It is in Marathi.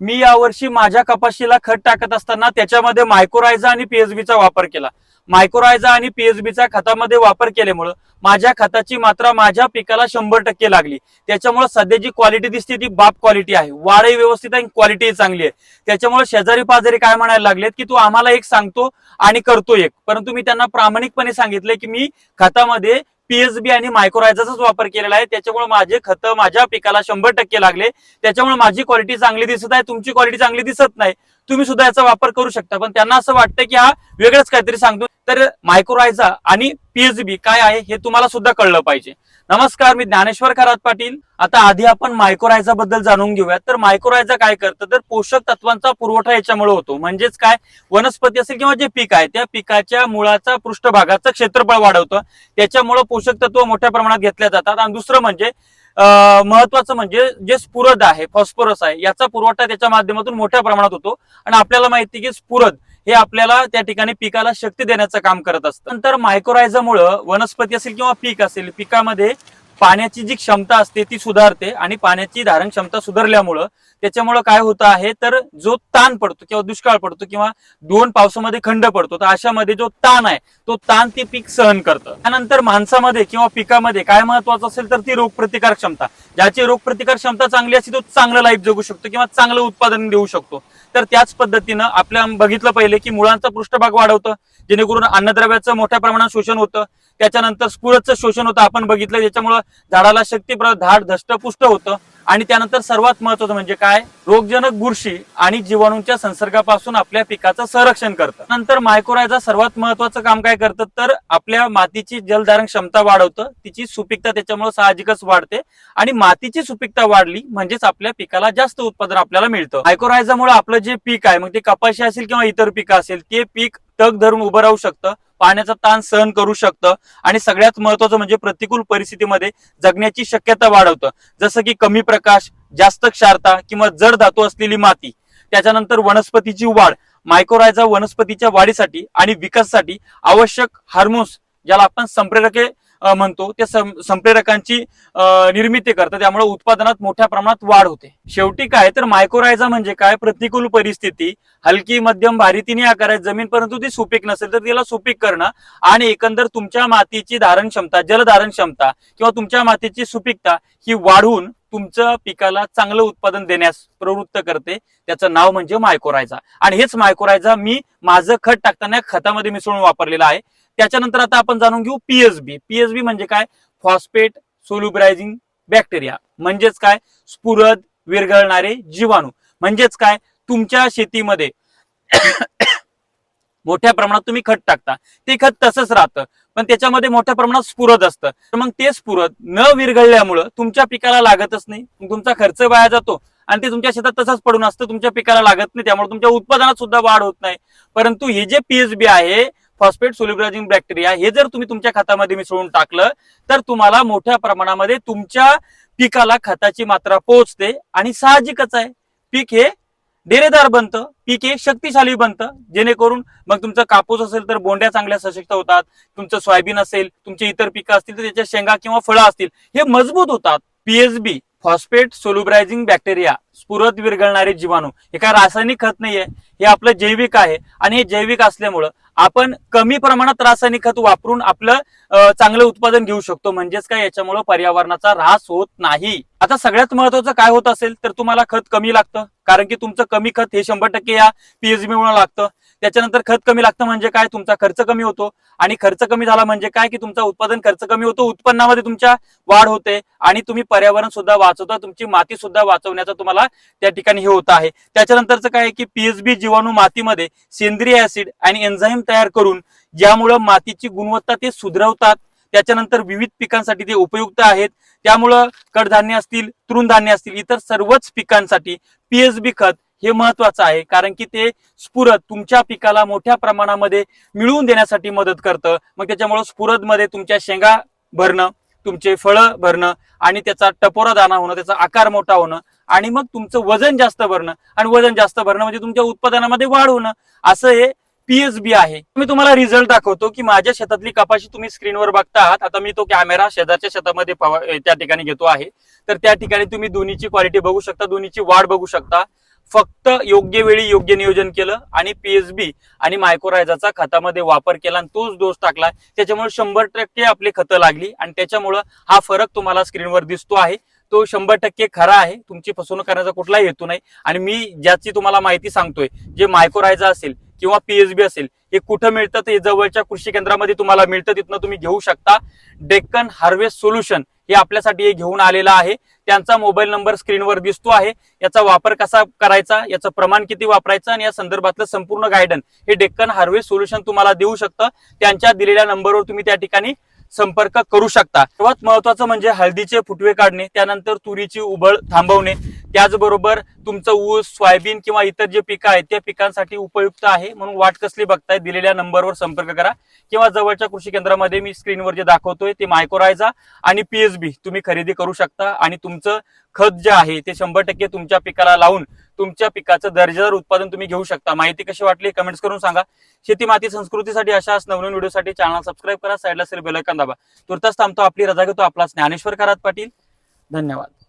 मी यावर्षी माझ्या कपाशीला खत टाकत असताना त्याच्यामध्ये मायक्रोरायझा आणि पीएचबीचा वापर केला. मायक्रोरायझा आणि पीएचबीचा खतामध्ये वापर केल्यामुळं माझ्या खताची मात्रा माझ्या पिकाला शंभर टक्के लागली. त्याच्यामुळे सध्या जी क्वालिटी दिसते ती बाप क्वालिटी आहे. वाढही व्यवस्थित आहे क्वालिटी चांगली आहे. त्याच्यामुळे शेजारी पाजारी काय म्हणायला लागलेत की तू आम्हाला एक सांगतो आणि करतो एक. परंतु मी त्यांना प्रामाणिकपणे सांगितले की मी खतामध्ये पीएसबी आणि मायक्रोरायझाचाच वापर केलेला आहे. त्याच्यामुळे माझे खत माझ्या पिकाला शंभर टक्के लागले. त्याच्यामुळे माझी क्वालिटी चांगली दिसत आहे. तुमची क्वालिटी चांगली दिसत नाही. तुम्ही सुद्धा याचा वापर करू शकता. पण त्यांना असं वाटतं की हा वेगळंच काहीतरी सांगतो. तर मायक्रोरायझा आणि पीएचबी काय आहे हे तुम्हाला सुद्धा कळलं पाहिजे. नमस्कार मी ज्ञानेश्वर खरात पाटील. आता आधी आपण मायक्रोरायझा बद्दल जाणून घेऊयात. तर मायक्रोरायझा काय करतं? तर पोषक तत्वांचा पुरवठा याच्यामुळे होतो. म्हणजेच काय? वनस्पती असेल किंवा जे पीक आहे त्या पिकाच्या मुळाचा पृष्ठभागाचं क्षेत्रफळ वाढवतं. त्याच्यामुळे पोषक तत्व मोठ्या प्रमाणात घेतल्या जातात. आणि दुसरं म्हणजे महत्वाचं म्हणजे जे स्फुरद आहे फॉस्फरस आहे याचा पुरवठा त्याच्या माध्यमातून मोठ्या प्रमाणात होतो. आणि आपल्याला माहिती की स्फुरद हे आपल्याला त्या ठिकाणी पिकाला शक्ती देण्याचं काम करत असतं. नंतर मायक्रोरायझामुळं वनस्पती असेल किंवा पीक असेल पिकामध्ये पाण्याची जी क्षमता असते ती सुधारते आणि पाण्याची धारण क्षमता सुधारल्यामुळं त्याच्यामुळं काय होतं आहे तर जो ताण पडतो किंवा दुष्काळ पडतो किंवा दोन पावसामध्ये खंड पडतो तर अशामध्ये जो ताण आहे तो ताण ते पीक सहन करतं. त्यानंतर माणसामध्ये किंवा पिकामध्ये काय महत्वाचं असेल तर ती रोगप्रतिकार क्षमता. ज्याची रोगप्रतिकार क्षमता चांगली असते तो चांगलं लाईफ जगू शकतो किंवा चांगलं उत्पादन देऊ शकतो. तर त्याच पद्धतीनं आपल्या बघितलं पहिले की मुळांचा पृष्ठभाग वाढवतं जेणेकरून अन्नद्रव्याचं मोठ्या प्रमाणात शोषण होतं. त्याच्यानंतर स्फुरदचं शोषण होतं आपण बघितलं ज्याच्यामुळं झाडाला शक्तीप्रद धाड धष्टपुष्ट होतं. आणि त्यानंतर सर्वात महत्वाचं म्हणजे काय? रोगजनक बुरशी आणि जीवाणूंच्या संसर्गापासून आपल्या पिकाचं संरक्षण करतं. नंतर मायक्रोरायझा सर्वात महत्वाचं काम काय करतं? तर आपल्या मातीची जलधारण क्षमता वाढवतं. तिची सुपीकता त्याच्यामुळे साहजिकच वाढते. आणि मातीची सुपीकता वाढली म्हणजेच आपल्या पिकाला जास्त उत्पादन आपल्याला मिळतं. मायक्रोरायझामुळे आपलं जे पीक आहे मग ते कपाशी असेल किंवा इतर पीक असेल ते पीक तग धरून उभं राहू शकतं पाण्याचा ताण सहन करू शकतं आणि सगळ्यात महत्वाचं म्हणजे प्रतिकूल परिस्थितीमध्ये जगण्याची शक्यता वाढवतं. जसं की कमी प्रकाश जास्त क्षारता किंवा जड धातू असलेली माती त्याच्यानंतर वनस्पतीची वाढ मायक्रोरायझा वनस्पतीच्या वाढीसाठी आणि विकासासाठी आवश्यक हार्मोन्स ज्याला आपण संप्रेरके म्हणतो त्या संप्रेरकांची निर्मिती करतात. त्यामुळे उत्पादनात मोठ्या प्रमाणात वाढ होते. शेवटी काय तर मायक्रोरायझा म्हणजे काय? प्रतिकूल परिस्थिती हलकी मध्यम भारीतीने तिन्ही आकारात जमीन परंतु ती सुपीक नसेल तर तिला सुपीक करणं आणि एकंदर तुमच्या मातीची धारण क्षमता जलधारण क्षमता किंवा तुमच्या मातीची सुपीकता ही वाढवून तुमचं पिकाला चांगलं उत्पादन देण्यास प्रवृत्त करते. त्याचं नाव म्हणजे मायक्रोरायझा आणि हेच मायक्रोरायझा मी माझं खत टाकताना खतामध्ये मिसळून वापरलेलं आहे. त्याच्यानंतर आता आपण जाणून घेऊ पीएसबी पीएसबी म्हणजे काय? फॉस्फेट सोल्युब्रायझिंग बॅक्टेरिया म्हणजेच काय? स्फुरद विरघळणारे जीवाणू. म्हणजेच काय? तुमच्या शेतीमध्ये मोठ्या प्रमाणात तुम्ही खत टाकता. ते खत तसंच राहतं. पण त्याच्यामध्ये मोठ्या प्रमाणात स्फुरद असतं. तर मग ते स्फुरद न विरघळल्यामुळं तुमच्या पिकाला लागतच नाही. तुमचा खर्च वाया जातो. आणि ते तुमच्या शेतात तसंच पडून असतं. तुमच्या पिकाला लागत नाही. त्यामुळे तुमच्या उत्पादनात सुद्धा वाढ होत नाही. परंतु हे जे पीएचबी आहे फॉस्फेट सोल्युब्रायझिंग बॅक्टेरिया हे जर तुम्ही तुमच्या खतामध्ये मिसळून टाकलं तर तुम्हाला मोठ्या प्रमाणामध्ये तुमच्या पिकाला खताची मात्रा पोहोचते आणि साहजिकच आहे. पीक हे डेरेदार बनतं पीक हे शक्तिशाली बनतं. जेणेकरून मग तुमचं कापूस असेल तर बोंड्या चांगल्या सशक्त होतात तुमचं सोयाबीन असेल तुमचे इतर पिकं असतील तर त्याच्या शेंगा किंवा फळं असतील हे मजबूत होतात. पीएचबी फॉस्फेट सोल्युब्रायझिंग बॅक्टेरिया स्फुरत विरघळणारे जीवाणू. हे काय रासायनिक खत नाहीये हे आपलं जैविक आहे आणि हे जैविक असल्यामुळं आपण कमी प्रमाणात रासायनिक खत वापरून आपलं चांगलं उत्पादन घेऊ शकतो. म्हणजेच काय? याच्यामुळं पर्यावरणाचा ऱ्हास होत नाही. आता सगळ्यात महत्वाचं काय होत असेल तर तुम्हाला खत कमी लागतं. कारण की तुमचं कमी खत हे शंभर टक्के या पीएचबी मुळे लागतं. त्याच्यानंतर खत कमी लागतं म्हणजे काय? तुमचा खर्च कमी होतो. आणि खर्च कमी झाला म्हणजे काय? की तुमचा उत्पादन खर्च कमी होतो. उत्पन्नामध्ये तुमच्या वाढ होते. आणि तुम्ही पर्यावरण सुद्धा वाचवता. तुमची माती सुद्धा वाचवण्याचा तुम्हाला त्या ठिकाणी हे होत आहे. त्याच्यानंतरचं काय की पीएचबी जीवाणू मातीमध्ये सेंद्रिय ऍसिड आणि एन्झाईम तयार करून ज्यामुळं मातीची गुणवत्ता ते सुधरवतात. त्याच्यानंतर विविध पिकांसाठी ते उपयुक्त आहेत. त्यामुळं कडधान्य असतील तृणधान्य असतील इतर सर्वच पिकांसाठी पीएचबी खत हे महत्वाचं आहे. कारण की ते स्फुरद तुमच्या पिकाला मोठ्या प्रमाणामध्ये मिळवून देण्यासाठी मदत करतं. मग त्याच्यामुळं स्फुरदमध्ये तुमच्या शेंगा भरणं तुमचे फळं भरणं आणि त्याचा टपोरा दाना होणं त्याचा आकार मोठा होणं आणि मग तुमचं वजन जास्त भरणं. आणि वजन जास्त भरणं म्हणजे तुमच्या उत्पादनामध्ये वाढ होणं. असं हे पीएसबी आहे. मी तुम्हाला रिझल्ट दाखवतो की माझ्या शेतातली कपाशी तुम्ही स्क्रीनवर बघता आहात आता मी तो कॅमेरा शेजारच्या शेतामध्ये त्या ठिकाणी घेतो आहे. तर त्या ठिकाणी तुम्ही दोन्हीची क्वालिटी बघू शकता दोन्हीची वाढ बघू शकता. फक्त योग्य वेळी योग्य नियोजन केलं आणि पीएसबी आणि मायक्रोरायझाचा खतामध्ये वापर केला आणि तोच डोस टाकला. त्याच्यामुळे शंभर टक्के आपली खतं लागली आणि त्याच्यामुळं हा फरक तुम्हाला स्क्रीनवर दिसतो आहे. तो शंभर टक्के खरा आहे. तुमची फसवणूक करण्याचा कुठलाही हेतू नाही. आणि मी ज्याची तुम्हाला माहिती सांगतोय जे मायक्रोरायझा असेल किंवा पीएचबी असेल हे कुठं मिळतं ते जवळच्या कृषी केंद्रामध्ये तुम्हाला मिळतं तिथनं तुम्ही घेऊ शकता. डेक्कन हार्वेस्ट सोल्युशन हे आपल्यासाठी हे घेऊन आलेलं आहे. त्यांचा मोबाईल नंबर स्क्रीनवर दिसतो आहे. याचा वापर कसा करायचा याचं प्रमाण किती वापरायचं आणि या संदर्भातलं संपूर्ण गायडन हे डेक्कन हार्वेस्ट सोल्युशन तुम्हाला देऊ शकतं. त्यांच्या दिलेल्या नंबरवर तुम्ही त्या ठिकाणी संपर्क करू शकता. सर्वात महत्वाचं म्हणजे हळदीचे फुटवे काढणे त्यानंतर तुरीची उबळ थांबवणे. त्याचबरोबर तुमचं ऊस सोयाबीन किंवा इतर जे पिकं आहेत त्या पिकांसाठी उपयुक्त आहे म्हणून वाट कसली बघताय दिलेल्या नंबरवर संपर्क करा. किंवा जवळच्या कृषी केंद्रामध्ये मी स्क्रीनवर जे दाखवतोय ते मायक्रोरायझा आणि पीएसबी तुम्ही खरेदी करू शकता. आणि तुमचं खत जे आहे ते शंभर टक्के तुमच्या पिकाला लावून तुमच्या पिकाचं दर्जेदार उत्पादन तुम्ही घेऊ शकता. माहिती कशी वाटली कमेंट्स करून सांगा. शेती माती संस्कृतीसाठी अशाच नवनवीन व्हिडिओसाठी चॅनल सबस्क्राईब करा. साईडला असेल बेल दाबा. तुर्तास थांबतो आपली रजा घेतो आपला ज्ञानेश्वर खरात पाटील. धन्यवाद.